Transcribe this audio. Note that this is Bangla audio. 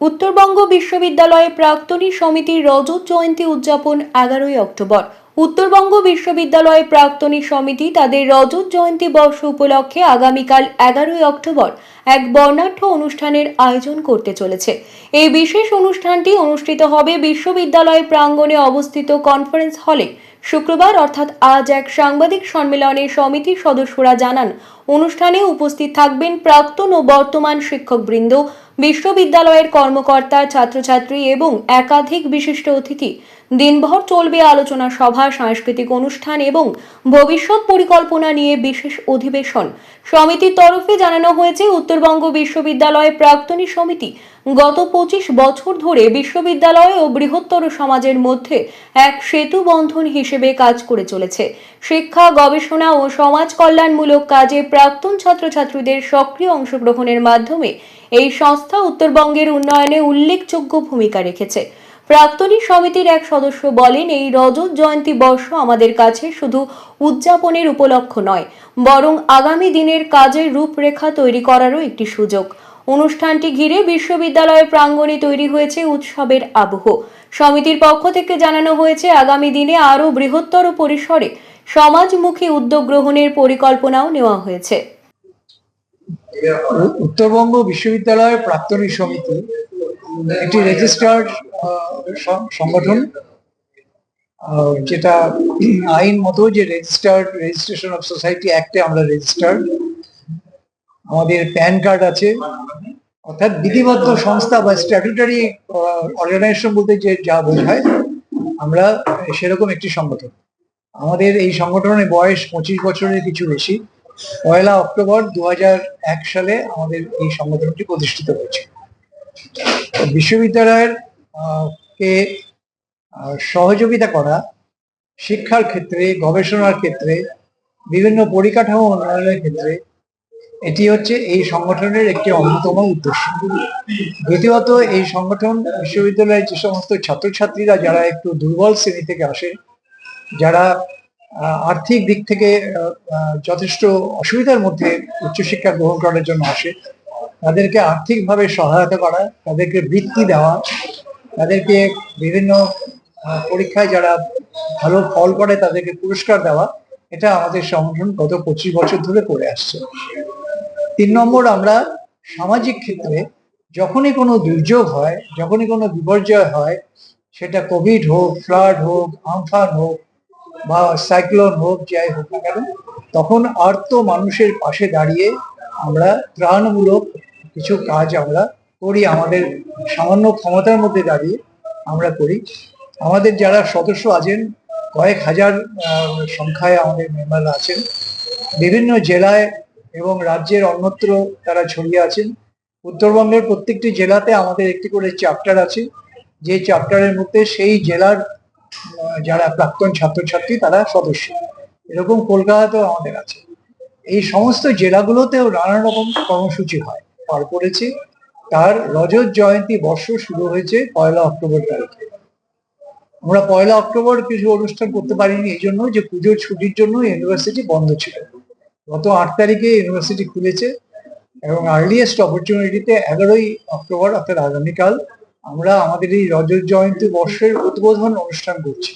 উত্তরবঙ্গ বিশ্ববিদ্যালয়ে প্রাক্তনী সমিতির রজত জয়ন্তী উদযাপন এগারোই অক্টোবর। উত্তরবঙ্গ বিশ্ববিদ্যালয় প্রাক্তনী সমিতি তাদের রজত জয়ন্তী বর্ষ উপলক্ষে আগামীকাল এগারোই অক্টোবর এক বর্ণাঢ্য অনুষ্ঠানের আয়োজন করতে চলেছে। এই বিশেষ অনুষ্ঠানটি অনুষ্ঠিত হবে বিশ্ববিদ্যালয় প্রাঙ্গণে অবস্থিত কনফারেন্স হলে। শুক্রবার অর্থাৎ আজ এক সাংবাদিক সম্মেলনে সমিতির সদস্যরা জানান অনুষ্ঠানে উপস্থিত থাকবেন প্রাক্তন ও বর্তমান শিক্ষকবৃন্দ, বিশ্ববিদ্যালয়ের কর্মকর্তা, ছাত্রছাত্রী এবং একাধিক বিশিষ্ট অতিথি। দিনভর চলবে আলোচনা সভা, সাংস্কৃতিক অনুষ্ঠান এবং ভবিষ্যৎ পরিকল্পনা নিয়ে বিশেষ অধিবেশন। সমিতির তরফে জানানো হয়েছে, উত্তরবঙ্গ বিশ্ববিদ্যালয় প্রাক্তনী সমিতি গত পঁচিশ বছর ধরে বিশ্ববিদ্যালয় ও বৃহত্তর সমাজের মধ্যে এক সেতু বন্ধন হিসেবে কাজ করে চলেছে। শিক্ষা, গবেষণা ও সমাজ কল্যাণমূলক কাজে প্রাক্তন ছাত্রছাত্রীদের সক্রিয় অংশগ্রহণের মাধ্যমে এই সংস্থা উত্তরবঙ্গের উন্নয়নে উল্লেখযোগ্য ভূমিকা রেখেছে। প্রাক্তনী সমিতির এক সদস্য বলেন, এই রজত জয়ন্তী বর্ষ আমাদের কাছে শুধু উদযাপনের উপলক্ষ নয়, বরং আগামী দিনের কাজের রূপরেখা তৈরি করারও একটি সুযোগ। অনুষ্ঠানটি ঘিরে বিশ্ববিদ্যালয়ের প্রাঙ্গণে তৈরি হয়েছে উৎসবের আবহ। সমিতির পক্ষ থেকে জানানো হয়েছে, আগামী দিনে আরও বৃহত্তর পরিসরে সমাজমুখী উদ্যোগ গ্রহণের পরিকল্পনাও নেওয়া হয়েছে। উত্তরবঙ্গ বিশ্ববিদ্যালয়ের প্রাক্তনী সমিতি একটি রেজিস্টার্ড সংগঠন যেটা আইন মতো যে রেজিস্টার্ড রেজিস্ট্রেশন অফ সোসাইটি অ্যাক্টে আমরা রেজিস্টার্ড আমাদের প্যান কার্ড আছে, অর্থাৎ বিধিবদ্ধ সংস্থা বা স্ট্যাটুটারি অর্গানাইজেশন বলতে যে যা বোঝায়, আমরা সেরকম একটি সংগঠন। আমাদের এই সংগঠনের বয়স পঁচিশ বছরের কিছু বেশি। পয়লা অক্টোবর দু এক সালে আমাদের এই সংগঠনটি প্রতিষ্ঠিত হয়েছে। বিশ্ববিদ্যালয়ের, কে সহযোগিতা করা, শিক্ষার ক্ষেত্রে, গবেষণার ক্ষেত্রে, বিভিন্ন পরিকাঠামো উন্নয়নের ক্ষেত্রে, এটি হচ্ছে এই সংগঠনের একটি অন্যতম উদ্দেশ্য। দ্বিতীয়ত, এই সংগঠন বিশ্ববিদ্যালয়ের যে সমস্ত ছাত্রছাত্রীরা, যারা একটু দুর্বল শ্রেণি থেকে আসে যারা আর্থিক দিক থেকে যথেষ্ট অসুবিধার মধ্যে উচ্চশিক্ষা গ্রহণ করার জন্য আসে, তাদেরকে আর্থিকভাবে সহায়তা করা, তাদেরকে বৃত্তি দেওয়া, তাদেরকে বিভিন্ন পরীক্ষায় যারা ভালো ফল করে তাদেরকে পুরস্কার দেওয়া, এটা আমাদের সংগঠন গত পঁচিশ বছর ধরে করে আসছে। তিন নম্বর, আমরা সামাজিক ক্ষেত্রে যখনই কোনো দুর্যোগ হয়, যখনই কোনো বিপর্যয় হয়, সেটা কোভিড হোক, ফ্লাড হোক, আমফান হোক বা সাইক্লোন হোক, যাই হোক না কেন, তখন আর্ত মানুষের পাশে দাঁড়িয়ে আমরা ত্রাণমূলক কিছু কাজ আমরা করি, আমাদের সামান্য ক্ষমতার মধ্যে দাঁড়িয়ে আমরা করি। আমাদের যারা সদস্য আছেন, কয়েক হাজার সংখ্যায় আমাদের মেম্বাররা আছেন। বিভিন্ন জেলায় এবং রাজ্যের অন্যত্র তারা ছড়িয়ে আছেন। উত্তরবঙ্গের প্রত্যেকটি জেলাতে আমাদের একটি করে চ্যাপ্টার আছে। যে চ্যাপ্টারের মধ্যে সেই জেলার যারা প্রাক্তন ছাত্রছাত্রী, তারা সদস্য। এরকম কলকাতাতেও আমাদের আছে। এই সমস্ত জেলাগুলোতেও নানা রকম কর্মসূচি হয়। পার করেছি তার রজত জয়ন্তী বর্ষ শুরু হয়েছে পয়লা অক্টোবর তারিখে। আমরা পয়লা অক্টোবর কিছু অনুষ্ঠান করতে পারিনি এই জন্য যে পুজোর ছুটির জন্য ইউনিভার্সিটি বন্ধ ছিল। গত আট তারিখে ইউনিভার্সিটি খুলেছে এবং আর্লিয়েস্ট অপরচুনিটিতে এগারোই অক্টোবর, অর্থাৎ আগামীকাল আমরা আমাদের এই রজত জয়ন্তী বর্ষের উদ্বোধন অনুষ্ঠান করছি।